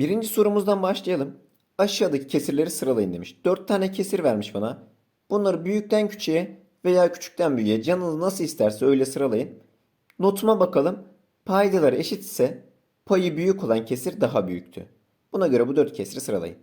Birinci sorumuzdan başlayalım. Aşağıdaki kesirleri sıralayın demiş. 4 tane kesir vermiş bana. Bunları büyükten küçüğe veya küçükten büyüğe canınız nasıl isterse öyle sıralayın. Notuma bakalım. Paydalar eşitse payı büyük olan kesir daha büyüktü. Buna göre bu 4 kesiri sıralayın.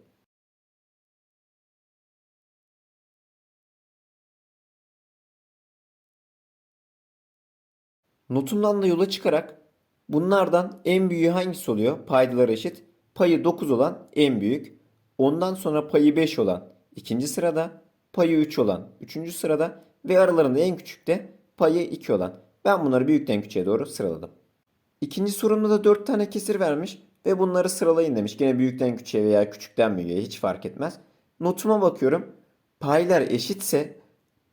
Notumdan da yola çıkarak bunlardan en büyüğü hangisi oluyor? Paydalar eşit. Payı 9 olan en büyük. Ondan sonra payı 5 olan ikinci sırada. Payı 3 olan üçüncü sırada. Ve aralarında en küçük de payı 2 olan. Ben bunları büyükten küçüğe doğru sıraladım. İkinci sorumda da 4 tane kesir vermiş ve bunları sıralayın demiş. Gene büyükten küçüğe veya küçükten büyüğe hiç fark etmez. Notuma bakıyorum. Paylar eşitse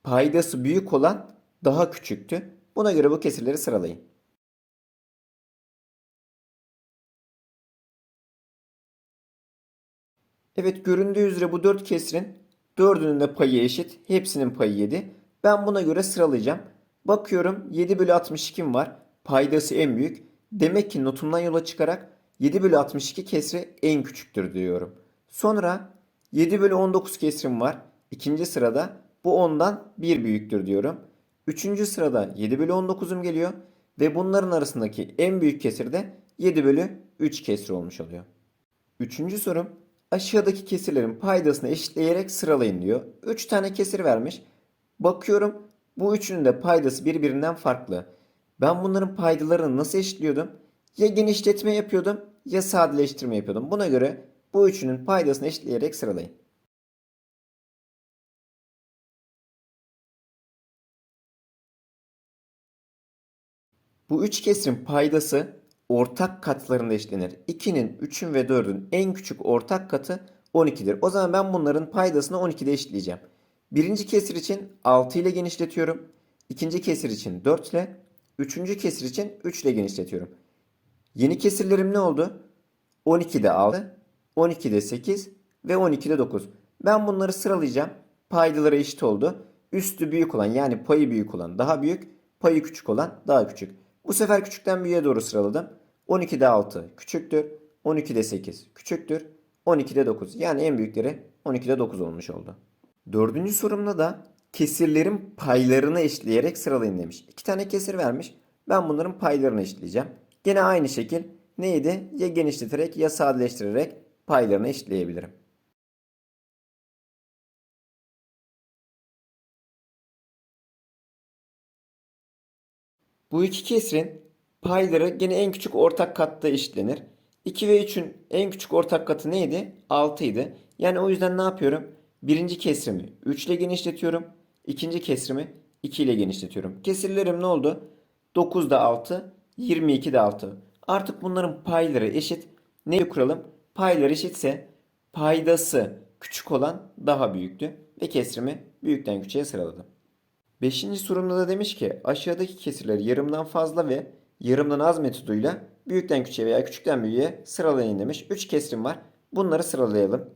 paydası büyük olan daha küçüktü. Buna göre bu kesirleri sıralayın. Evet göründüğü üzere bu 4 kesirin 4'ünün de payı eşit. Hepsinin payı 7. Ben buna göre sıralayacağım. Bakıyorum 7 bölü 62 var. Paydası en büyük. Demek ki notumdan yola çıkarak 7 bölü 62 kesri en küçüktür diyorum. Sonra 7 bölü 19 kesrim var. İkinci sırada bu ondan 1 büyüktür diyorum. Üçüncü sırada 7 bölü 19'um geliyor. Ve bunların arasındaki en büyük kesir de 7 bölü 3 kesri olmuş oluyor. Üçüncü sorum aşağıdaki kesirlerin paydasını eşitleyerek sıralayın diyor. 3 tane kesir vermiş. Bakıyorum bu üçünün de paydası birbirinden farklı. Ben bunların paydalarını nasıl eşitliyordum? Ya genişletme yapıyordum ya sadeleştirme yapıyordum. Buna göre bu üçünün paydasını eşitleyerek sıralayın. Bu üç kesirin paydası ortak katlarında eşlenir. 2'nin, 3'ün ve 4'ün en küçük ortak katı 12'dir. O zaman ben bunların paydasını 12'de eşitleyeceğim. Birinci kesir için 6 ile genişletiyorum. İkinci kesir için 4 ile. Üçüncü kesir için 3 ile genişletiyorum. Yeni kesirlerim ne oldu? 12'de 6, 12'de 8 ve 12'de 9. Ben bunları sıralayacağım. Paydaları eşit oldu. Üstü büyük olan yani payı büyük olan daha büyük, payı küçük olan daha küçük. Bu sefer küçükten büyüğe doğru sıraladım. 12'de 6 küçüktür. 12'de 8 küçüktür. 12'de 9 yani en büyükleri 12'de 9 olmuş oldu. Dördüncü sorumda da kesirlerin paylarını eşitleyerek sıralayın demiş. İki tane kesir vermiş. Ben bunların paylarını eşitleyeceğim. Gene aynı şekil neydi? Ya genişleterek ya sadeleştirerek paylarını eşitleyebilirim. Bu iki kesirin payları gene en küçük ortak katta eşitlenir. 2 ve 3'ün en küçük ortak katı neydi? 6 idi. Yani o yüzden ne yapıyorum? Birinci kesrimi 3 ile genişletiyorum. İkinci kesrimi 2 ile genişletiyorum. Kesirlerim ne oldu? 9'da 6, 22'de 6. Artık bunların payları eşit. Ne kuralım? Paylar eşitse paydası küçük olan daha büyüktü. Ve kesrimi büyükten küçüğe sıraladım. Beşinci sorumda da demiş ki aşağıdaki kesirleri yarımdan fazla ve yarımdan az metoduyla büyükten küçüğe veya küçükten büyüğe sıralayın demiş. 3 kesrim var. Bunları sıralayalım.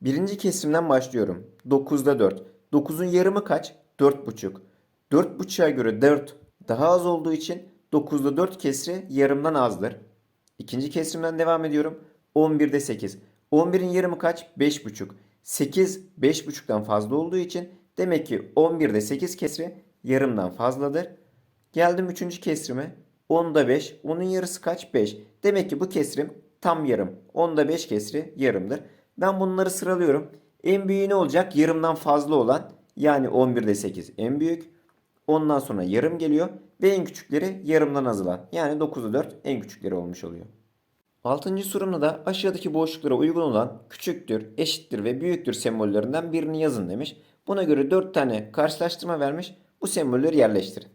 Birinci kesimden başlıyorum. 9'da 4. 9'un yarımı kaç? 4,5. 4,5'a göre 4 daha az olduğu için 9'da 4 kesri yarımdan azdır. İkinci kesimden devam ediyorum. 11'de 8. 11'in yarımı kaç? 5,5. 8 5,5'tan fazla olduğu için demek ki 11'de 8 kesri yarımdan fazladır. Geldim 3. kesrime. 10'da 5. Onun yarısı kaç? 5. Demek ki bu kesrim tam yarım. 10'da 5 kesri yarımdır. Ben bunları sıralıyorum. En büyüğü ne olacak? Yarımdan fazla olan yani 11'de 8 en büyük. Ondan sonra yarım geliyor ve en küçükleri yarımdan azalan yani 9'da 4 en küçükleri olmuş oluyor. Altıncı sorumda da aşağıdaki boşluklara uygun olan küçüktür, eşittir ve büyüktür sembollerinden birini yazın demiş. Buna göre 4 tane karşılaştırma vermiş. Bu sembolleri yerleştirin.